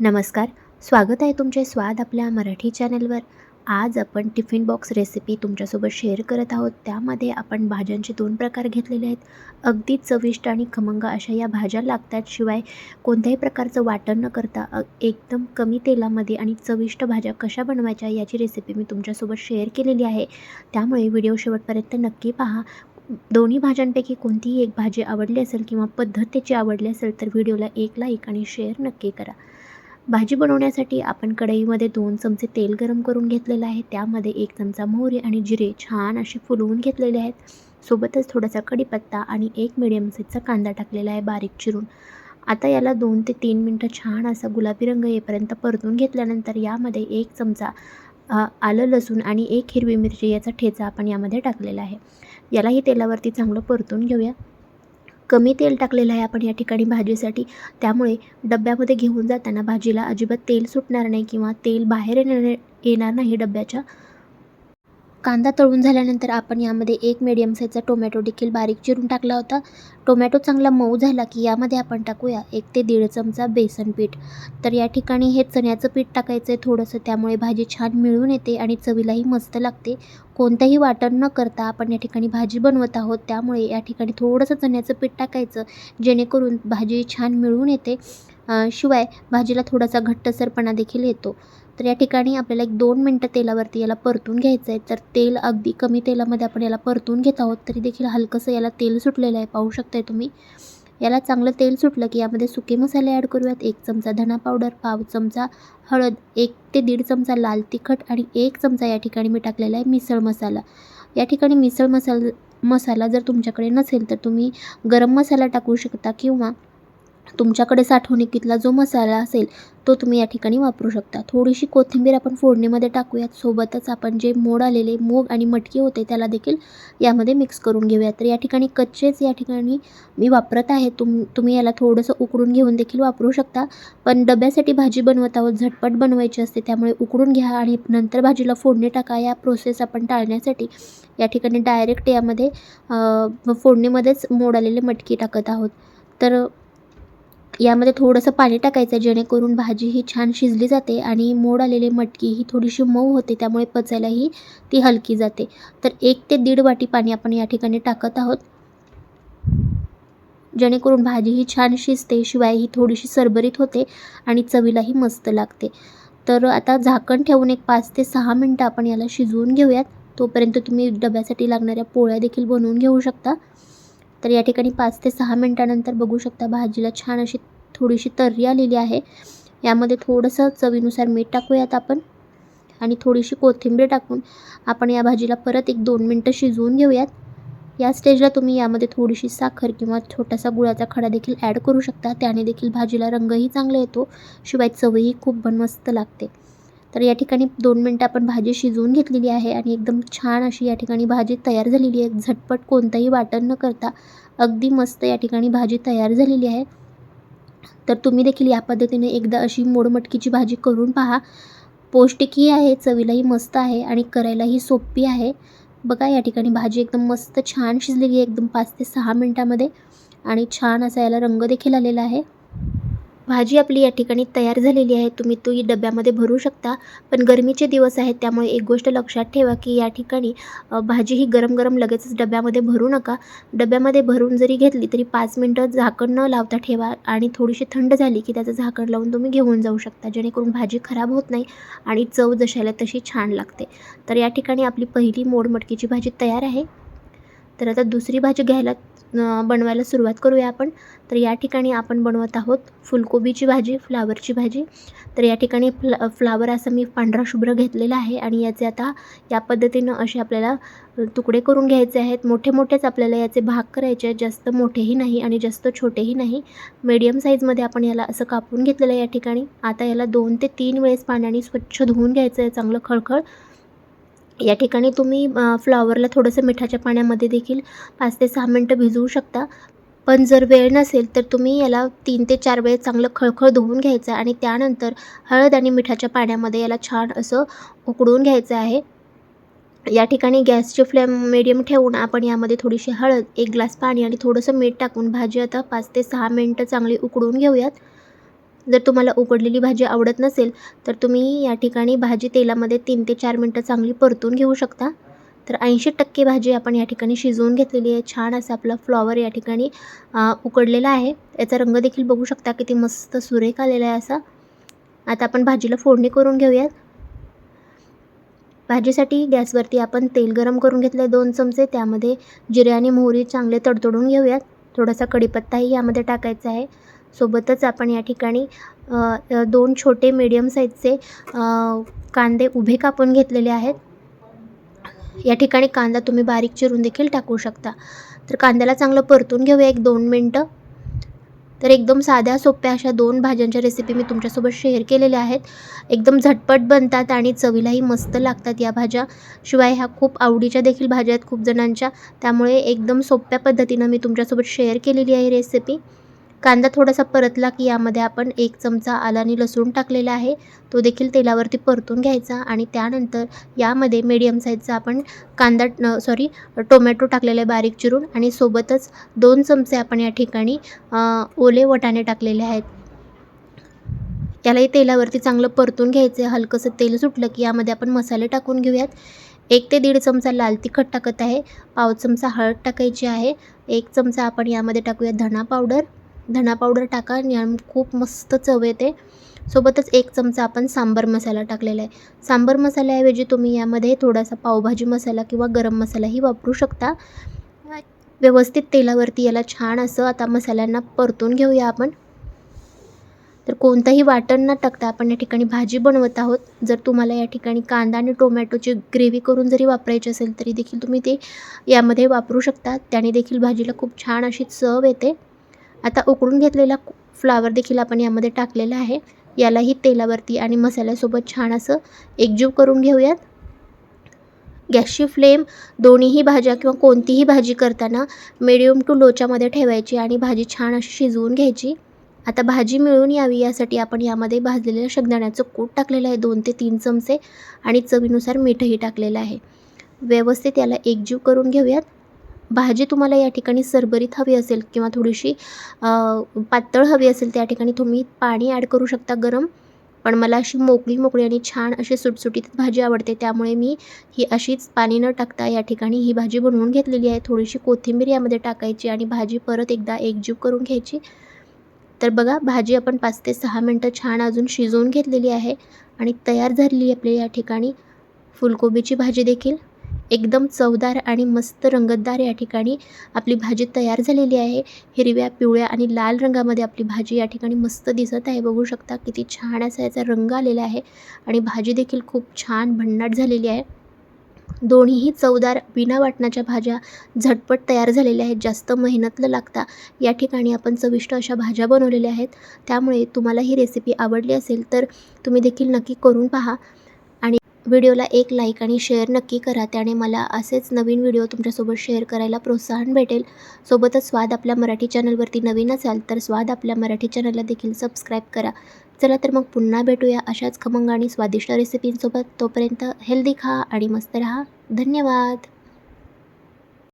नमस्कार स्वागत आहे तुमचे स्वाद आपल्या मराठी चॅनलवर. आज आपण टिफिन बॉक्स रेसिपी तुमच्यासोबत शेअर करत आहोत. त्यामध्ये आपण भाज्यांचे दोन प्रकार घेतलेले आहेत. अगदी चविष्ट आणि खमंग अशा या भाज्या लागतात. शिवाय कोणत्याही प्रकारचं वाटण न करता एकदम कमी तेलामध्ये आणि चविष्ट भाज्या कशा बनवायच्या याची रेसिपी मी तुमच्यासोबत शेअर केलेली आहे. त्यामुळे व्हिडिओ शेवटपर्यंत नक्की पहा. दोन्ही भाज्यांपैकी कोणतीही एक भाजी आवडली असेल किंवा पद्धत त्याची आवडली असेल तर व्हिडिओला एक लाईक आणि शेअर नक्की करा. भाजी बनवण्यासाठी आपण कढईमध्ये दोन चमचे तेल गरम करून घेतलेलं आहे. त्यामध्ये एक चमचा मोहरी आणि जिरे छान असे फुलवून घेतलेले आहेत. सोबतच थोडासा कढीपत्ता आणि एक मिडियम साईजचा कांदा टाकलेला आहे बारीक चिरून. आता याला दोन ते तीन मिनटं छान असा गुलाबी रंग येईपर्यंत परतून घेतल्यानंतर यामध्ये एक चमचा आलं लसूण आणि एक हिरवी मिरची याचा ठेचा आपण यामध्ये टाकलेला आहे. यालाही तेलावरती चांगलं परतून घेऊया. कमी तेल टाकलेलं आहे आपण या ठिकाणी भाजीसाठी. त्यामुळे डब्यामध्ये घेऊन जाताना भाजीला अजिबात तेल सुटणार नाही किंवा तेल बाहेर येणार येणार नाही डब्याच्या. कांदा तळून झाल्यानंतर आपण यामध्ये एक मिडियम साईजचा टोमॅटो देखील बारीक चिरून टाकला होता. टोमॅटो चांगला मऊ झाला की यामध्ये आपण टाकूया एक ते दीड चमचा बेसन पीठ. तर या ठिकाणी हे चण्याचं पीठ टाकायचं आहे थोडंसं त्यामुळे भाजी छान मिळून येते आणि चवीलाही मस्त लागते. कोणतंही वाटण न करता आपण या ठिकाणी भाजी बनवत आहोत त्यामुळे या ठिकाणी थोडंसं चण्याचं पीठ टाकायचं जेणेकरून भाजी छान मिळून येते. शिवाय भाजीला थोडासा घट्टसरपणा देखील येतो. तर या ठिकाणी आपल्याला एक दोन मिनटं तेलावरती याला परतून घ्यायचं आहे. तर तेल अगदी कमी तेलामध्ये आपण याला परतून घेत आहोत तरी देखील हलकंसं याला तेल सुटलेलं आहे. पाहू शकताय तुम्ही. याला चांगलं तेल सुटलं की यामध्ये सुके मसाले ॲड करूयात. एक चमचा धना पावडर पाव चमचा हळद एक ते दीड चमचा लाल तिखट आणि एक चमचा या ठिकाणी मी टाकलेला आहे मिसळ मसाला. या ठिकाणी मिसळ मसाल मसाला जर तुमच्याकडे नसेल तर तुम्ही गरम मसाला टाकू शकता किंवा तुमच्याकडे साठवणुकीतला जो मसाला असेल तो तुम्ही या ठिकाणी वापरू शकता. थोडीशी कोथिंबीर आपण फोडणीमध्ये टाकूयात. सोबतच आपण जे मोड आलेले मूग आणि मटकी होते त्याला देखील यामध्ये मिक्स करून घेऊया तर या ठिकाणी कच्चेच या ठिकाणी मी वापरत आहे. तुम तुम्ही याला थोडंसं उकडून घेऊन देखील वापरू शकता. पण डब्यासाठी भाजी बनवत आहोत झटपट बनवायची असते त्यामुळे उकडून घ्या आणि नंतर भाजीला फोडणी टाका. या प्रोसेस आपण टाळण्यासाठी या ठिकाणी डायरेक्ट यामध्ये फोडणीमध्येच मोड आलेले मटकी टाकत आहोत. तर यामध्ये थोडंसं पाणी टाकायचं जेणेकरून भाजी ही छान शिजली जाते आणि मोड आलेली मटकी ही थोडीशी मऊ होते त्यामुळे पचायलाही ती हलकी जाते. तर एक ते दीड वाटी पाणी आपण या ठिकाणी टाकत आहोत. जेणेकरून भाजी ही छान शिजते शिवाय ही थोडीशी सरबरीत होते आणि चवीलाही मस्त लागते. तर आता झाकण ठेवून एक पाच ते सहा मिनटं आपण याला शिजवून घेऊयात. तोपर्यंत तुम्ही डब्यासाठी लागणाऱ्या पोळ्या देखील बनवून घेऊ शकता. तर या ठिकाणी पाच ते सहा मिनटानंतर बघू शकता भाजीला छान अशी थोडीशी तर्री आलेली आहे. यामध्ये थोडंसं चवीनुसार मीठ टाकूयात आपण आणि थोडीशी कोथिंबीर टाकून आपण या भाजीला परत एक दोन मिनटं शिजवून घेऊयात. या स्टेजला तुम्ही यामध्ये थोडीशी साखर किंवा छोटासा गुळाचा खडा देखील ॲड करू शकता. त्याने देखील भाजीला रंगही चांगला येतो शिवाय चवही खूप पण मस्त लागते. तर या ठिकाणी दोन मिनटं आपण भाजी शिजवून घेतलेली आहे आणि एकदम छान अशी या ठिकाणी भाजी तयार झालेली आहे. झटपट कोणतंही वाटण न करता अगदी मस्त या ठिकाणी भाजी तयार झालेली आहे. तर तुम्ही देखील या पद्धतीने एकदा अशी मोडमटकीची भाजी करून पहा. पौष्टिकही आहे चवीलाही मस्त आहे आणि करायलाही सोपी आहे. बघा या ठिकाणी भाजी एकदम मस्त छान शिजलेली आहे एकदम पाच ते सहा मिनटामध्ये आणि छान असा याला रंग देखील आलेला आहे. भाजी आपली या ठिकाणी तयार झालेली आहे. तुम्ही ती डब्यामध्ये भरू शकता. पण गरमीचे दिवस आहेत त्यामुळे एक गोष्ट लक्षात ठेवा की या ठिकाणी भाजी ही गरम गरम लगेचच डब्यामध्ये भरू नका. डब्यामध्ये भरून जरी घेतली तरी पाच मिनटं झाकण न लावता ठेवा आणि थोडीशी थंड झाली की त्याचं झाकण लावून तुम्ही घेऊन जाऊ शकता. जेणेकरून भाजी खराब होत नाही आणि चव जशाला तशी छान लागते. तर या ठिकाणी आपली पहिली मोड मटकीची भाजी तयार आहे. तर आता दुसरी भाजी घ्यायला बनवायला सुरुवात करूया आपण. तर या ठिकाणी आपण बनवत आहोत फुलकोबीची भाजी फ्लावरची भाजी. तर या ठिकाणी फ्ला फ्लावर असं मी पांढरा शुभ्र घेतलेला आहे आणि याचे आता या पद्धतीनं असे आपल्याला तुकडे करून घ्यायचे आहेत. मोठे मोठेच आपल्याला याचे भाग करायचे आहेत. जास्त मोठेही नाही आणि जास्त छोटेही नाही. मीडियम साईजमध्ये आपण याला असं कापून घेतलेलं आहे या ठिकाणी. आता याला दोन ते तीन वेळेस पाण्याने स्वच्छ धुवून घ्यायचं आहे. चांगलं खळखळ या ठिकाणी तुम्ही फ्लॉवरला थोडंसं मिठाच्या पाण्यामध्ये देखील पाच ते सहा मिनटं भिजवू शकता. पण जर वेळ नसेल तर तुम्ही याला तीन ते चार वेळेस चांगलं खळखळ धुवून घ्यायचं आणि त्यानंतर हळद आणि मिठाच्या पाण्यामध्ये याला छान असं उकडून घ्यायचं आहे. या ठिकाणी गॅसची फ्लेम मिडियम ठेवून आपण यामध्ये थोडीशी हळद एक ग्लास पाणी आणि थोडंसं मीठ टाकून भाजी आता पाच ते सहा मिनटं चांगली उकडून घेऊयात. जर तुम्हाला उकडलेली भाजी आवडत नसेल तर तुम्ही या ठिकाणी भाजी तेलामध्ये तीन ते चार मिनटं चांगली परतून घेऊ शकता. तर ऐंशी टक्के भाजी आपण या ठिकाणी शिजवून घेतलेली आहे. छान असं आपला फ्लॉवर या ठिकाणी उकडलेला आहे. याचा रंग देखील बघू शकता किती मस्त सुरेख आलेला आहे असा. आता आपण भाजीला फोडणी करून घेऊयात. भाजीसाठी गॅसवरती आपण तेल गरम करून घेतलं आहे दोन चमचे. त्यामध्ये जिरे आणि मोहरी चांगले तडतडून घेऊयात. थोडासा कढीपत्ताही यामध्ये टाकायचा आहे. सोबतच आपण या ठिकाणी दोन छोटे मीडियम साईजचे कांदे उभे कापून घेतलेले आहेत. या ठिकाणी कांदा तुम्ही बारीक चिरून देखील टाकू शकता. तर कांद्याला चांगलं परतून घेऊया एक दोन मिनटं. तर एकदम साध्या सोप्या अशा दोन भाज्यांच्या रेसिपी मी तुमच्यासोबत शेअर केलेल्या आहेत. एकदम झटपट बनतात आणि चवीलाही मस्त लागतात या भाज्या. शिवाय ह्या खूप आवडीच्या देखील भाज्या आहेत खूप जणांच्या. त्यामुळे एकदम सोप्या पद्धतीनं मी तुमच्यासोबत शेअर केलेली आहे रेसिपी कांदा थोडासा परतला की यामध्ये आपण एक चमचा आला आणि लसूण टाकलेला आहे. तो देखील तेलावरती परतून घ्यायचा आणि त्यानंतर यामध्ये मीडियम साईजचा आपण कांदा सॉरी टोमॅटो टाकलेला आहे बारीक चिरून आणि सोबतच दोन चमचे आपण या ठिकाणी ओले वटाणे टाकलेले आहेत. यालाही तेलावरती चांगलं परतून घ्यायचं आहे. हलकंसं तेल सुटलं की यामध्ये आपण मसाले टाकून घेऊयात. एक ते दीड चमचा लाल तिखट टाकत आहे. पाव चमचा हळद टाकायची आहे. एक चमचा आपण यामध्ये टाकूया धणा पावडर. धणा पावडर टाका आणि खूप मस्त चव येते. सोबतच एक चमचा आपण सांबर मसाला टाकलेला आहे. सांबर मसाल्याऐवजी तुम्ही यामध्ये थोडासा पावभाजी मसाला किंवा गरम मसालाही वापरू शकता. व्यवस्थित तेलावरती याला छान असं आता मसाल्यांना परतून घेऊया आपण. तर कोणतंही वाटण न टाकता आपण या ठिकाणी भाजी बनवत आहोत. जर तुम्हाला या ठिकाणी कांदा आणि टोमॅटोची ग्रेव्ही करून जरी वापरायची असेल तरी देखील तुम्ही ते यामध्ये वापरू शकता. त्याने देखील भाजीला खूप छान अशी चव येते. आता उकडून घेतलेला फ्लावर देखील आपण यामध्ये टाकलेला आहे. यालाही तेलावरती आणि मसाल्यासोबत छान असं एकजीव करून घेऊयात. गॅसची फ्लेम दोन्हीही भाज्या किंवा कोणतीही भाजी करताना मिडियम टू लोच्यामध्ये ठेवायची आणि भाजी छान अशी शिजवून घ्यायची. आता भाजी मिळून यावी यासाठी आपण यामध्ये भाजलेल्या शेंगदाण्याचं कूट टाकलेलं आहे दोन ते तीन चमचे आणि चवीनुसार मीठही टाकलेलं आहे. व्यवस्थित याला एकजीव करून घेऊयात. भाजी तुम्हाला या ठिकाणी सरभरीत हवी असेल किंवा थोडीशी पातळ हवी असेल त्या ठिकाणी तुम्ही पाणी ॲड करू शकता गरम. पण मला अशी मोकळी मोकळी आणि छान अशी सुटसुटीत भाजी आवडते त्यामुळे मी ही अशीच पाणी न टाकता या ठिकाणी ही भाजी बनवून घेतलेली आहे. थोडीशी कोथिंबीर यामध्ये टाकायची आणि भाजी परत एकदा एकजीव करून घ्यायची. तर बघा भाजी आपण पाच ते सहा मिनटं छान अजून शिजवून घेतलेली आहे आणि तयार झालेली आपल्या या ठिकाणी. फुलकोबीची भाजी देखील. एकदम चवदार आणि मस्त रंगतदार या ठिकाणी आपली भाजी तयार झालेली आहे. हिरव्या पिवळ्या आणि लाल रंगामध्ये आपली भाजी या ठिकाणी मस्त दिसत आहे. बघू शकता किती छान असा याचा रंग आलेला आहे आणि भाजी देखील खूप छान भन्नाट झालेली आहे. दोन्हीही चवदार बिना वाटणाच्या भाज्या झटपट तयार झालेल्या आहेत. जास्त मेहनत लागता या ठिकाणी आपण चविष्ट अशा भाज्या बनवलेल्या आहेत. त्यामुळे तुम्हाला ही रेसिपी आवडली असेल तर तुम्ही देखील नक्की करून पहा. व्हिडिओला एक लाईक आणि शेअर नक्की करा. त्याने मला असेच नवीन व्हिडिओ तुमच्यासोबत शेअर करायला प्रोत्साहन भेटेल. सोबतच स्वाद आपल्या मराठी चॅनलवरती नवीन असाल तर स्वाद आपल्या मराठी चॅनलला देखील सबस्क्राईब करा. चला तर मग पुन्हा भेटूया अशाच खमंग आणि स्वादिष्ट रेसिपींसोबत. तोपर्यंत हेल्दी खा आणि मस्त राहा. धन्यवाद.